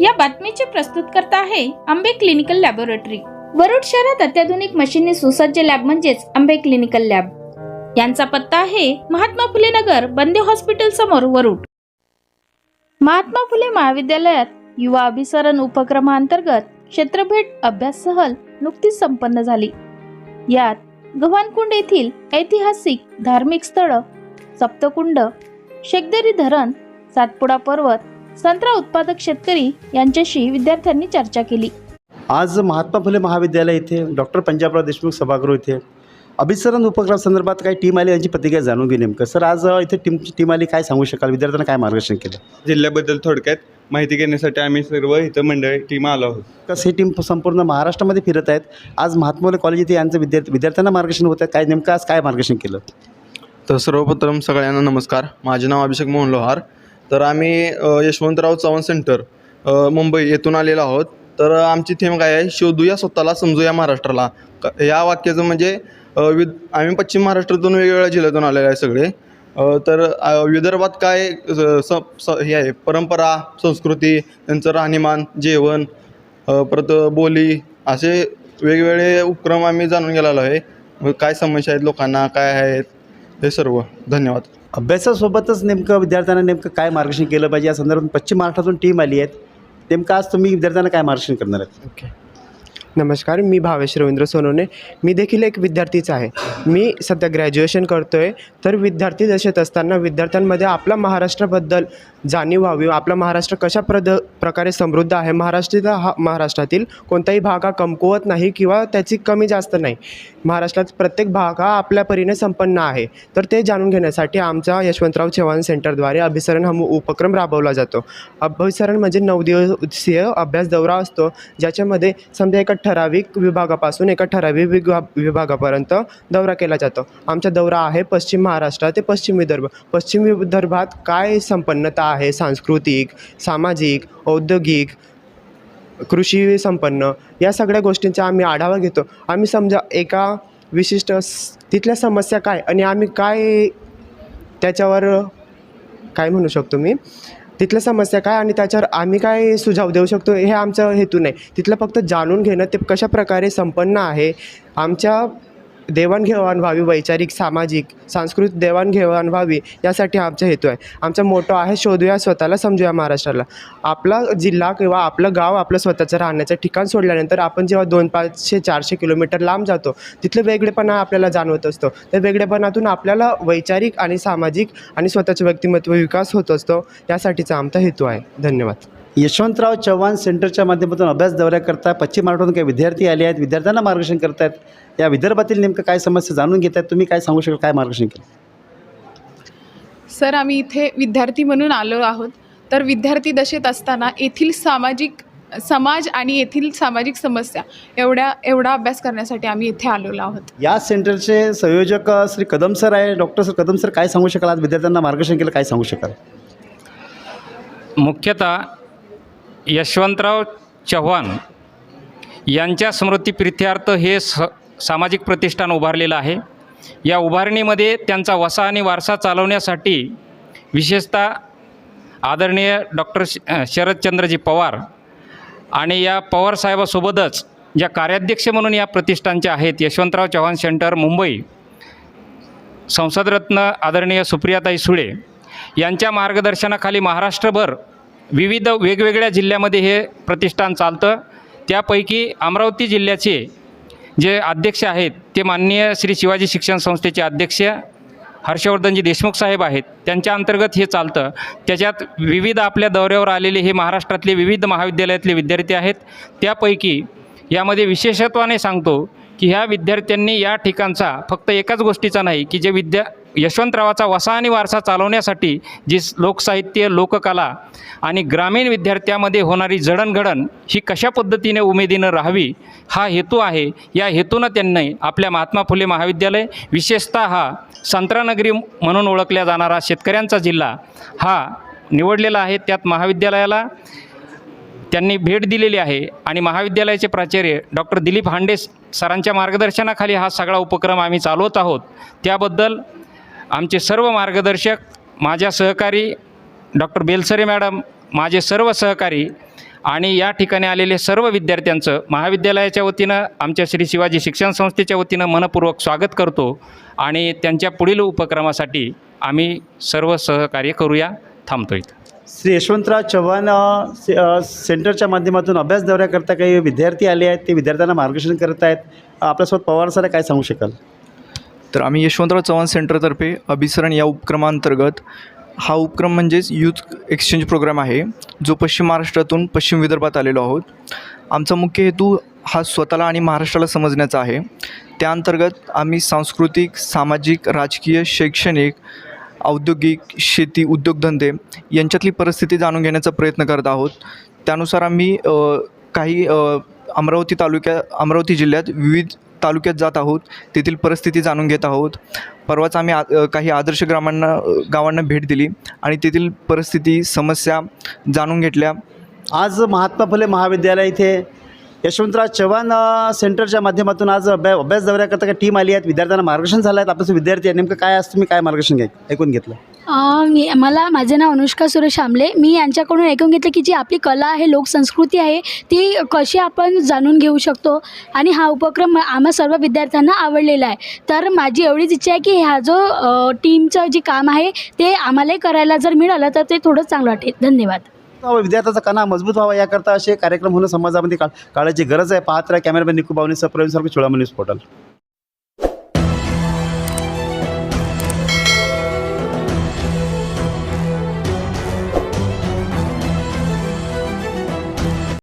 या बातमीचे प्रस्तुतकर्ता आहे आंबे क्लिनिकल लॅबोरेटरी. वरुड शहरात अत्याधुनिक मशीनने सुसज्ज लॅब म्हणजेच आंबे क्लिनिकल लॅब. यांचा पत्ता आहे महात्मा फुले नगर बंदे हॉस्पिटल समोर वरुड. महात्मा फुले महाविद्यालयात युवा अभिसरण उपक्रमांतर्गत क्षेत्रभेट अभ्यास सहल नुकतीच संपन्न झाली. यात गव्हाणकुंड येथील ऐतिहासिक धार्मिक स्थळ सप्तकुंड शेकदरी धरण सातपुडा पर्वत संत्रा उत्पादक शेतकरी यांच्याशी विद्यार्थ्यांनी चर्चा केली. आज महात्मा फुले महाविद्यालय इथे डॉक्टर पंजाबराव देशमुख सभागृह इथे. अभिसरण उपक्रमासंदर्भात काही टीम आली यांची प्रतिक्रिया जाणून घेऊ नेमकं. सर आज इथे टीमची टीम आली काय सांगू शकाल? विद्यार्थ्यांना काय मार्गदर्शन केलं? जिल्ह्याबद्दल थोडक्यात माहिती घेण्यासाठी आम्ही सर्व इथं मंडळी टीम आलो आहोत. कसं ही टीम संपूर्ण महाराष्ट्रामध्ये फिरत आहेत? आज महात्मा फुले कॉलेज इथे यांचं विद्यार्थी विद्यार्थ्यांना मार्गदर्शन होतं काय नेमकं आज काय मार्गदर्शन केलं? तर सर्वप्रथम सगळ्यांना नमस्कार. माझे नाव अभिषेक मोहन लोहार. तर आम्ही यशवंतराव चव्हाण सेंटर मुंबई येथून आलेलो आहोत. तर आमची थीम काय आहे? शोधूया स्वतःला समजूया महाराष्ट्राला. या वाक्याचं म्हणजे विद आम्ही पश्चिम महाराष्ट्रातून वेगवेगळ्या जिल्ह्यातून आलेलो आहे सगळे. तर विदर्भात काय स- स हे आहे? परंपरा संस्कृती त्यांचं राहणीमान जेवण परत बोली असे वेगवेगळे उपक्रम आम्ही जाणून गेलेलो आहे. काय समस्या आहेत लोकांना? काय आहेत? हे सर्व. धन्यवाद. अभ्यासासोबतच नेमकं विद्यार्थ्यांना नेमकं काय मार्गदर्शन केलं पाहिजे? या संदर्भात पश्चिम महाराष्ट्रातून टीम आली आहेत. नेमकं आज तुम्ही विद्यार्थ्यांना काय मार्गदर्शन करणार आहेत? ओके नमस्कार मी भावेश रवींद्र सोनवणे मी देखील एक विद्यार्थीच आहे. मी सध्या ग्रॅज्युएशन करतो आहे तर विद्यार्थी दशेत असताना विद्यार्थ्यांमध्ये आपला महाराष्ट्राबद्दल जाणीव व्हावी. आपला महाराष्ट्र कशा प्रद प्रकारे समृद्ध आहे? महाराष्ट्रीचा हा महाराष्ट्रातील कोणताही भाग हा कमकुवत नाही किंवा त्याची कमी जास्त नाही. महाराष्ट्रात प्रत्येक भाग हा आपल्या परीने संपन्न आहे. तर ते जाणून घेण्यासाठी आमच्या यशवंतराव चव्हाण सेंटरद्वारे अभिसरण हा उपक्रम राबवला जातो. अभिसरण म्हणजे नऊ दिवसीय अभ्यास दौरा असतो. ज्याच्यामध्ये समजा एका ठराविक विभागापासून एका ठराविक विभा विभागापर्यंत दौरा केला जातो. आमचा दौरा आहे पश्चिम महाराष्ट्र ते पश्चिम विदर्भ. पश्चिम विदर्भात काय संपन्नता आहे? सांस्कृतिक सामाजिक औद्योगिक कृषी संपन्न या सगळ्या गोष्टींचा आम्ही आढावा घेतो. आम्ही समजा एका विशिष्ट तिथल्या समस्या काय आणि आम्ही काय त्याच्यावर काय म्हणू शकतो मी? तिथल्या समस्या काय आणि त्याच्यावर आम्ही काय सुझाव देऊ शकतो हे आमचा हेतू नाही. तिथलं फक्त जाणून घेणं ते कशा प्रकारे संपन्न आहे आमच्या देवाणघेवाण व्हावी वैचारिक सामाजिक सांस्कृतिक देवाणघेवाण व्हावी यासाठी आमचा हेतू आहे. आमचा मोठो आहे शोधूया स्वतःला समजूया महाराष्ट्राला. आपला जिल्हा किंवा आपलं गाव आपलं स्वतःचं राहण्याचं ठिकाण सोडल्यानंतर आपण जेव्हा दोन पाचशे चारशे किलोमीटर लांब जातो तिथलं वेगळेपणा आपल्याला जाणवत असतो. त्या वेगळेपणातून आपल्याला वैचारिक आणि सामाजिक आणि स्वतःचं व्यक्तिमत्व विकास होत असतो यासाठीचा आमचा हेतू आहे. धन्यवाद. यशवंतराव चव्हाण सेंटरच्या माध्यमातून अभ्यास दौऱ्याकरता पश्चिम महाराष्ट्रातून काही विद्यार्थी आले आहेत विद्यार्थ्यांना मार्गदर्शन करत आहेत या विदर्भातील नेमकं काय समस्या जाणून घेत आहेत तुम्ही काय सांगू शकाल काय मार्गदर्शन केलं? सर आम्ही इथे विद्यार्थी म्हणून आलो आहोत. तर विद्यार्थी दशेत असताना येथील सामाजिक समाज आणि येथील सामाजिक समस्या एवढ्या एवढा अभ्यास करण्यासाठी आम्ही इथे आलेलो आहोत. या सेंटरचे संयोजक श्री कदम सर आहे. डॉक्टर सर कदम सर काय सांगू शकाल? आज विद्यार्थ्यांना मार्गदर्शन केलं काय सांगू शकाल? मुख्यतः यशवंतराव चव्हाण यांच्या स्मृतिप्रित्यर्थ हे स सामाजिक प्रतिष्ठान उभारलेलं आहे. या उभारणीमध्ये त्यांचा वसा आणि वारसा चालवण्यासाठी विशेषतः आदरणीय डॉक्टर श शरदचंद्रजी पवार आणि या पवारसाहेबासोबतच ज्या कार्याध्यक्ष म्हणून या प्रतिष्ठानच्या आहेत यशवंतराव चव्हाण सेंटर मुंबई संसदरत्न आदरणीय सुप्रियाताई सुळे यांच्या मार्गदर्शनाखाली महाराष्ट्रभर विविध वेगवेगळ्या जिल्ह्यामध्ये हे प्रतिष्ठान चालतं. त्यापैकी अमरावती जिल्ह्याचे जे अध्यक्ष आहेत ते माननीय श्री शिवाजी शिक्षण संस्थेचे अध्यक्ष हर्षवर्धनजी देशमुख साहेब आहेत. त्यांच्या अंतर्गत हे चालतं. त्याच्यात विविध आपल्या दौऱ्यावर आलेले हे महाराष्ट्रातले विविध महाविद्यालयातले विद्यार्थी आहेत. त्यापैकी यामध्ये विशेषत्वाने सांगतो की ह्या विद्यार्थ्यांनी या ठिकाणचा फक्त एकाच गोष्टीचा नाही की जे विद्या यशवंतरावाचा वसा आणि वारसा चालवण्यासाठी जी लोकसाहित्य लोककला आणि ग्रामीण विद्यार्थ्यामध्ये होणारी जडणघडण ही कशा पद्धतीने उमेदीनं राहावी हा हेतू आहे. या हेतूनं त्यांनी आपल्या महात्मा फुले महाविद्यालय विशेषतः हा संत्रानगरी म्हणून ओळखल्या जाणारा शेतकऱ्यांचा जिल्हा हा निवडलेला आहे. त्यात महाविद्यालयाला त्यांनी भेट दिलेली आहे आणि महाविद्यालयाचे प्राचार्य डॉक्टर दिलीप हांडे सरांच्या मार्गदर्शनाखाली हा सगळा उपक्रम आम्ही चालवत आहोत. त्याबद्दल आमचे सर्व मार्गदर्शक माझ्या सहकारी डॉक्टर बेलसरे मॅडम माझे सर्व सहकारी आणि या ठिकाणी आलेले सर्व विद्यार्थ्यांचं महाविद्यालयाच्या वतीनं आमच्या श्री शिवाजी शिक्षण संस्थेच्या वतीनं मनपूर्वक स्वागत करतो आणि त्यांच्या पुढील उपक्रमासाठी आम्ही सर्व सहकार्य करूया. थांबतो इथं. श्री यशवंतराव चव्हाण से सेंटरच्या माध्यमातून अभ्यास दौऱ्याकरता काही विद्यार्थी आले आहेत ते विद्यार्थ्यांना मार्गदर्शन करत आहेत. आपल्यासोबत पवार सर काय सांगू शकाल? तर आम्ही यशवंतराव चव्हाण सेंटरतर्फे अभिसरण या उपक्रमांतर्गत हा उपक्रम म्हणजेच यूथ एक्सचेंज प्रोग्राम आहे जो पश्चिम महाराष्ट्रातून पश्चिम विदर्भात आलेलो आहोत. आमचा मुख्य हेतू हा स्वतःला आणि महाराष्ट्राला समजण्याचा आहे. त्या अंतर्गत आम्ही सांस्कृतिक सामाजिक राजकीय शैक्षणिक औद्योगिक शेती उद्योगधंदे यांच्यातली परिस्थिती जाणून घेण्याचा प्रयत्न करत आहोत. त्यानुसार आम्ही काही अमरावती तालुक्या अमरावती जिल्ह्यात विविध तालुक्यात जात आहोत तेथील परिस्थिती जाणून घेत आहोत. परवाच आम्ही आ काही आदर्श ग्रामांना गावांना भेट दिली आणि तेथील परिस्थिती समस्या जाणून घेतल्या. आज महात्मा फुले महाविद्यालय इथे यशवंतराव चव्हाण सेंटरच्या माध्यमातून आज अभ्या अभ्यास दौऱ्याकरता काही टीम आली आहेत. विद्यार्थ्यांना मार्गदर्शन झालं आहेत आपल्याचं विद्यार्थी आहे नेमकं काय असतं? तुम्ही काय मार्गदर्शन घ्या? ऐकून घेतलं. मी मला माझे नाव अनुष्का सुरेश आमले. मी यांच्याकडून ऐकून घेतलं की जी आपली कला आहे लोकसंस्कृती आहे ती कशी आपण जाणून घेऊ शकतो? आणि हा उपक्रम आम्हा सर्व विद्यार्थ्यांना आवडलेला आहे. तर माझी एवढीच इच्छा आहे की हा जो टीमचं जे काम आहे ते आम्हालाही करायला जर मिळालं तर ते थोडं चांगलं वाटेल. धन्यवाद. विद्यार्थ्याचा कणा मजबूत व्हावा याकरता असे कार्यक्रम होणं समाजामध्ये काळ काळाची गरज आहे. पाहत राहा कॅमेरामॅन निकू बावनी सप्रवीण सारखं चोळामणी पोर्टल